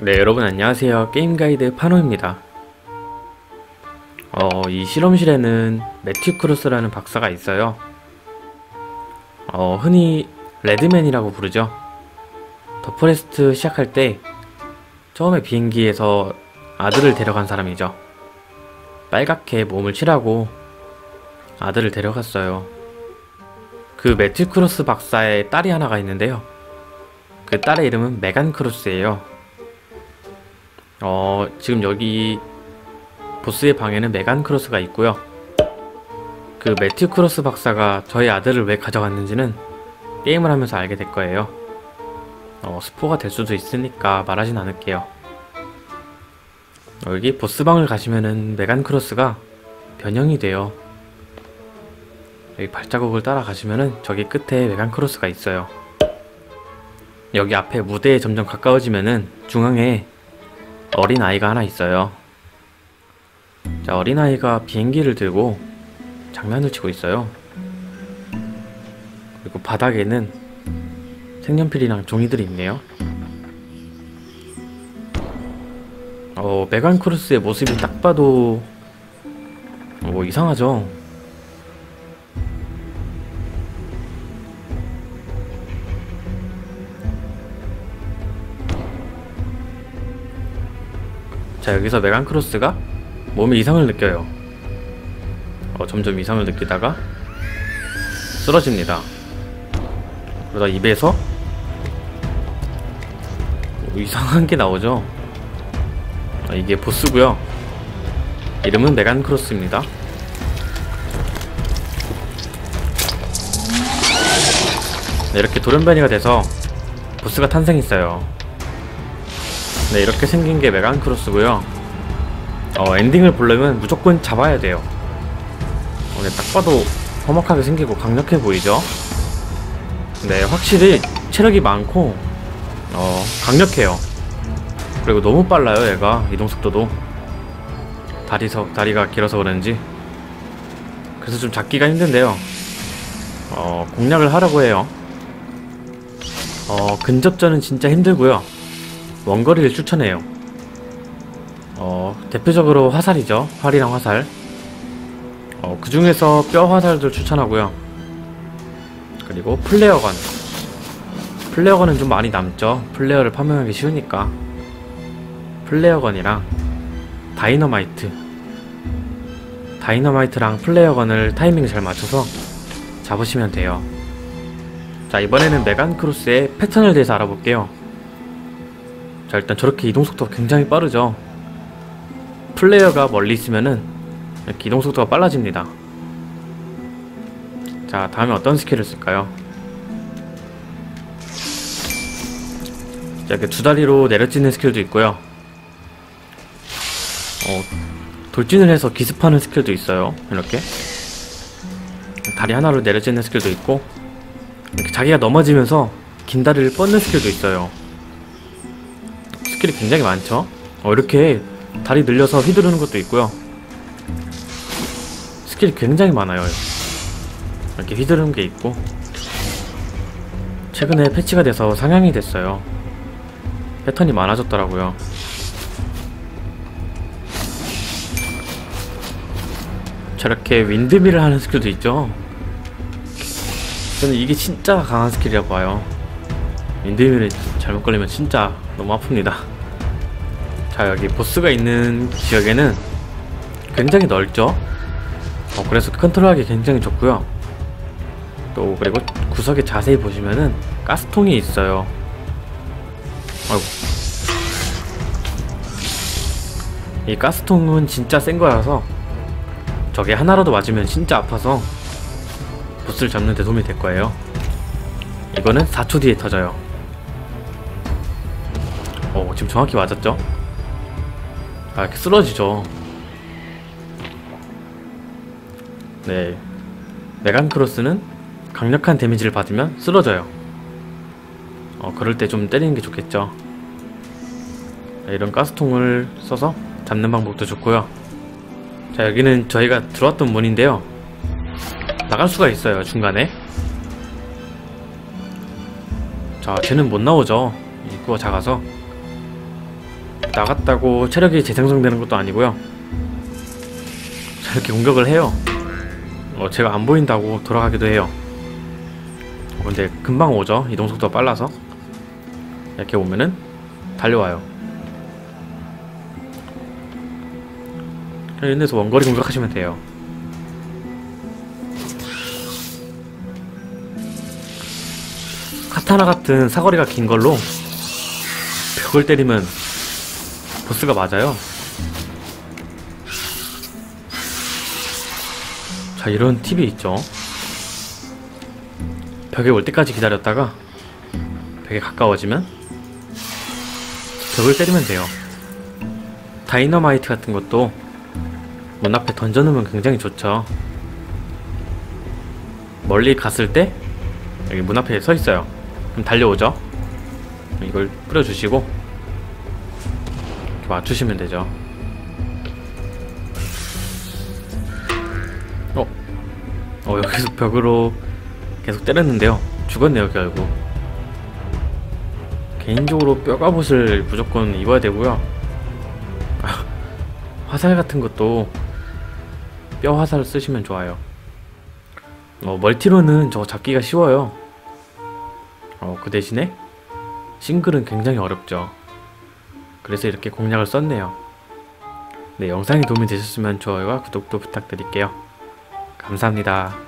네, 여러분 안녕하세요. 게임 가이드 파노입니다. 어, 이 실험실에는 매튜 크루스라는 박사가 있어요. 어, 흔히 레드맨이라고 부르죠. 더 포레스트 시작할 때 처음에 비행기에서 아들을 데려간 사람이죠. 빨갛게 몸을 칠하고 아들을 데려갔어요. 그 매튜 크루스 박사의 딸이 하나가 있는데요. 그 딸의 이름은 메간 크루스예요. 어, 지금 여기 보스의 방에는 메간 크로스가 있고요. 그 매튜 크로스 박사가 저희 아들을 왜 가져갔는지는 게임을 하면서 알게 될 거예요. 어, 스포가 될 수도 있으니까 말하진 않을게요. 어, 여기 보스방을 가시면은 메간 크로스가 변형이 돼요. 여기 발자국을 따라가시면은 저기 끝에 메간 크로스가 있어요. 여기 앞에 무대에 점점 가까워지면은 중앙에 어린 아이가 하나 있어요. 자, 어린 아이가 비행기를 들고 장난을 치고 있어요. 그리고 바닥에는 색연필이랑 종이들이 있네요. 어, 메간 크루스의 모습이 딱 봐도 뭐 이상하죠. 자 여기서 메간 크로스가 몸에 이상을 느껴요. 어, 점점 이상을 느끼다가 쓰러집니다. 그러다 입에서 뭐 이상한 게 나오죠. 아, 이게 보스고요. 이름은 메간 크로스입니다. 네, 이렇게 돌연변이가 돼서 보스가 탄생했어요 네 이렇게 생긴 게 메간 크로스고요. 어, 엔딩을 보려면 무조건 잡아야 돼요. 어, 네, 딱 봐도 험악하게 생기고 강력해 보이죠? 네 확실히 체력이 많고 어, 강력해요. 그리고 너무 빨라요 얘가 이동속도도. 다리서, 다리가 길어서 그런지. 그래서 좀 잡기가 힘든데요. 어, 공략을 하려고 해요. 어, 근접전은 진짜 힘들고요 원거리를 추천해요. 어, 대표적으로 화살이죠. 활이랑 화살. 어, 그 중에서 뼈 화살도 추천하고요. 그리고 플레어건. 플레어건은 좀 많이 남죠. 플레어를 파밍하기 쉬우니까. 플레어건이랑 다이너마이트. 다이너마이트랑 플레어건을 타이밍을 잘 맞춰서 잡으시면 돼요. 자, 이번에는 메간 크루스의 패턴에 대해서 알아볼게요. 자 일단 저렇게 이동 속도가 굉장히 빠르죠. 플레이어가 멀리 있으면은 이렇게 이동 속도가 빨라집니다. 자 다음에 어떤 스킬을 쓸까요? 자 이렇게 두 다리로 내려찌는 스킬도 있고요. 어, 돌진을 해서 기습하는 스킬도 있어요. 이렇게. 다리 하나로 내려찌는 스킬도 있고 이렇게 자기가 넘어지면서 긴 다리를 뻗는 스킬도 있어요 스킬이 굉장히 많죠. 어, 이렇게 다리 늘려서 휘두르는 것도 있고요. 스킬이 굉장히 많아요. 이렇게 휘두르는 게 있고. 최근에 패치가 돼서 상향이 됐어요. 패턴이 많아졌더라고요. 저렇게 윈드밀을 하는 스킬도 있죠. 저는 이게 진짜 강한 스킬이라고 봐요. 윈드밀에 잘못 걸리면 진짜 너무 아픕니다. 자 여기 보스가 있는 지역에는 굉장히 넓죠? 어, 그래서 컨트롤하기 굉장히 좋고요. 또 그리고 구석에 자세히 보시면은 가스통이 있어요. 아이고. 이 가스통은 진짜 센 거라서 저게 하나라도 맞으면 진짜 아파서 보스를 잡는 데 도움이 될 거예요. 이거는 4초 뒤에 터져요 어 지금 정확히 맞았죠? 아 이렇게 쓰러지죠. 네. 메간 크로스는 강력한 데미지를 받으면 쓰러져요. 어 그럴 때 좀 때리는 게 좋겠죠. 네, 이런 가스통을 써서 잡는 방법도 좋고요. 자 여기는 저희가 들어왔던 문인데요. 나갈 수가 있어요 중간에. 자 쟤는 못 나오죠. 입구가 작아서 나갔다고 체력이 재생성되는 것도 아니고요. 자, 이렇게 공격을 해요. 어, 제가 안 보인다고 돌아가기도 해요. 어, 근데 금방 오죠. 이동 속도가 빨라서. 이렇게 오면은 달려와요. 이런 데서 원거리 공격하시면 돼요. 카타나 같은 사거리가 긴 걸로 벽을 때리면 보스가 맞아요. 자, 이런 팁이 있죠. 벽에 올 때까지 기다렸다가 벽에 가까워지면 벽을 때리면 돼요. 다이너마이트 같은 것도 문 앞에 던져놓으면 굉장히 좋죠. 멀리 갔을 때 여기 문 앞에 서 있어요. 그럼 달려오죠. 이걸 뿌려주시고 이렇게 맞추시면 되죠. 어, 어 여기서 벽으로 계속 때렸는데요. 죽었네요 결국. 개인적으로 뼈갑옷을 무조건 입어야 되고요. 아, 화살 같은 것도 뼈 화살을 쓰시면 좋아요. 어, 멀티로는 저거 잡기가 쉬워요. 어, 그 대신에 싱글은 굉장히 어렵죠. 그래서 이렇게 공략을 썼네요. 네, 영상이 도움이 되셨으면 좋아요와 구독도 부탁드릴게요. 감사합니다.